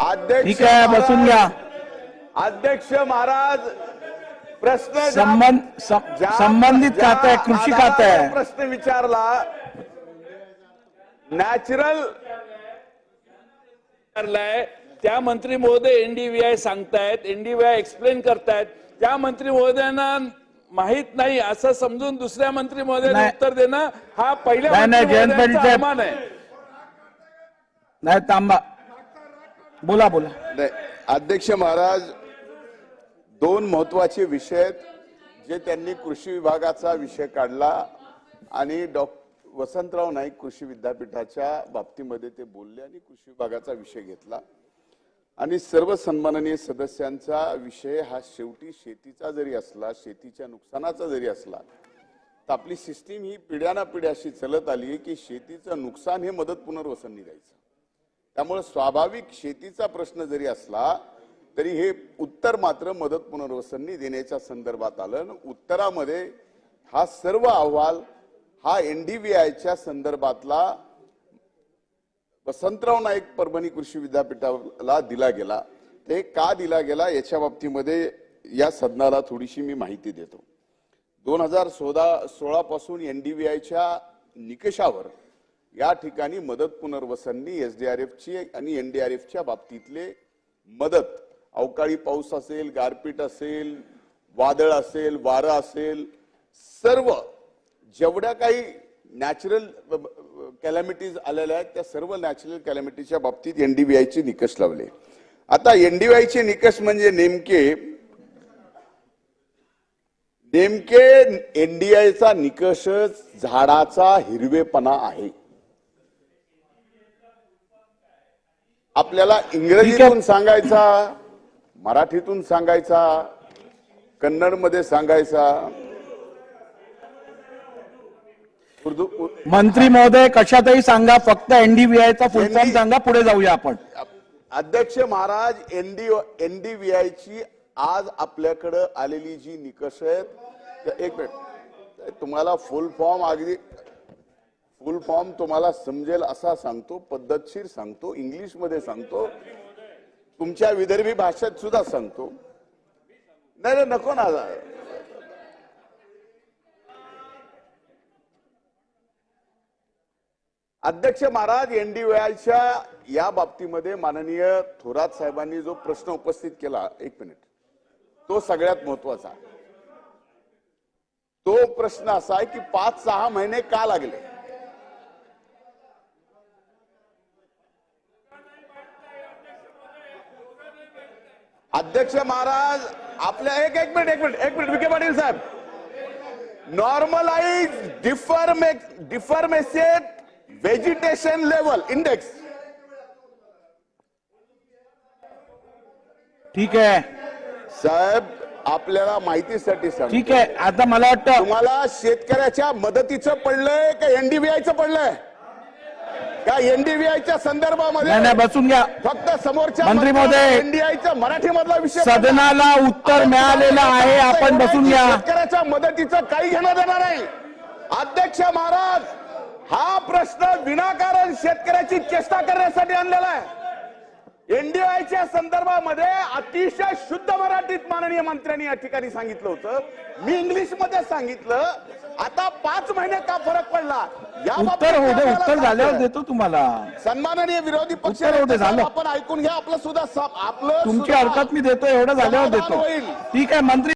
अध्यक्ष ठीक आहे बसून घ्या. अध्यक्ष महाराज प्रश्न संबंध संबंधित खातं आहे कृषी खातं आहे. प्रश्न विचारला. नॅचरल विचारलाय. त्या मंत्री महोदय एनडीव्हीआय सांगतायत एनडीव्हीआय एक्सप्लेन करतायत. त्या मंत्री महोदयांना माहीत नाही असं समजून दुसऱ्या मंत्री महोदयांना. उत्तर देणं हा पहिल्या जयंत पाटील आहे. नाही थांबा. बोला बोला. नाही, अध्यक्ष महाराज दोन महत्त्वाचे विषय आहेत, जे त्यांनी कृषी विभागाचा विषय काढला आणि डॉ वसंतराव नाईक कृषी विद्यापीठाच्या बाबतीमध्ये ते बोलले आणि कृषी विभागाचा विषय घेतला. आणि सर्व सन्माननीय सदस्यांचा विषय हा शेवटी शेतीचा जरी असला शेतीच्या नुकसानाचा जरी असला तर आपली सिस्टीम ही पिढ्याना अशी चलत आली आहे की शेतीचं नुकसान हे मदत पुनर्वसन निघायचं. त्यामुळे स्वाभाविक शेतीचा प्रश्न जरी असला तरी हे उत्तर मात्र मदत पुनर्वसननी देण्याच्या संदर्भात आलं. आणि उत्तरामध्ये हा सर्व अहवाल हा एन डी बी आयच्या संदर्भातला वसंतराव नाईक परभणी कृषी विद्यापीठाला दिला गेला. ते का दिला गेला याच्या बाबतीमध्ये या सदनाला थोडीशी मी माहिती देतो. दोन हजार सोळा सोळा पासून आयच्या निकषावर या ठिकाणी मदत पुनर्वसननी एफची आणि एन डी आर एफच्या बाबतीतले मदत अवकाळी पाऊस असेल गारपीट असेल वादळ असेल वारं असेल सर्व जेवढ्या काही नॅचरल कॅलॅमिटीज आलेल्या आहेत त्या सर्व नॅचरल कॅलॅमिटीच्या बाबतीत एनडीव्हीआयचे निकष लावले. आता एनडीव्हीआयचे निकष म्हणजे नेमके नेमके एनडीआयचा निकषच झाडाचा हिरवेपणा आहे. आपल्याला इंग्रजीतून सांगायचा मराठीतून सांगायचा कन्नडमध्ये सांगायचा. उर्दू मंत्री महोदय कशातही सांगा फक्त एनडीबीआय चा फुल फॉर्म ND सांगा पुढे जाऊया आपण. अध्यक्ष महाराज एनडी एनडीव्हीआय ची आज आपल्याकडे आलेली जी निकष आहेत एक मिनिट. तुम्हाला फुल फॉर्म अगदी फुल फॉर्म तुम्हाला समजेल असा सांगतो पद्धतशीर सांगतो इंग्लिशमध्ये सांगतो. तुमच्या विदर्भी भाषेत सुद्धा सांगतो. नाही नाही, नको ना. अध्यक्ष महाराज एनडीव्हीआयच्या या बाबतीमध्ये माननीय थोरात साहेबांनी जो प्रश्न उपस्थित केला एक मिनिट. तो सगळ्यात महत्त्वाचा आहे. तो प्रश्न असा आहे की पाच सहा महिने का लागले? अध्यक्ष महाराज आपल्या एक एक मिनिट एक मिनिट एक मिनिट विखे पाटील साहेब. Normalize differ difference vegetation level index ठीक आहे. साहेब आपल्याला माहितीसाठी सांग ठीक आहे. आता मला वाटतं तुम्हाला शेतकऱ्याच्या मदतीचं पडलंय का एनडीबीआयचं पडलंय? का एनडीबीआयच्या संदर्भामध्ये नाही बसून घ्या. फक्त समोरच्या मंत्री महोदय, एनडीआयचा मराठी मधला विषय सदनाला उत्तर मिळालेलं आहे आपण बसून घ्या. शेतकऱ्याच्या मदतीचं काही घेणं देणार नाही. अध्यक्ष महाराज हा प्रश्न विनाकारण शेतकऱ्याची चेष्टा करण्यासाठी आणलेला आहे. एनडीआयच्या संदर्भामध्ये अतिशय शुद्ध मराठीत माननीय मंत्र्यांनी या ठिकाणी सांगितलं होतं मी इंग्लिशमध्ये सांगितलं आता पाच महिने का फरक पडला या उत्तर उत्तर झाल्यावर. देतो तुम्हाला सन्माननीय विरोधी पक्ष झालं. आपण ऐकून घ्या आपलं सुद्धा आपलं तुमची हरकत मी देतो एवढं झाल्यावर देतो. ठीक आहे मंत्री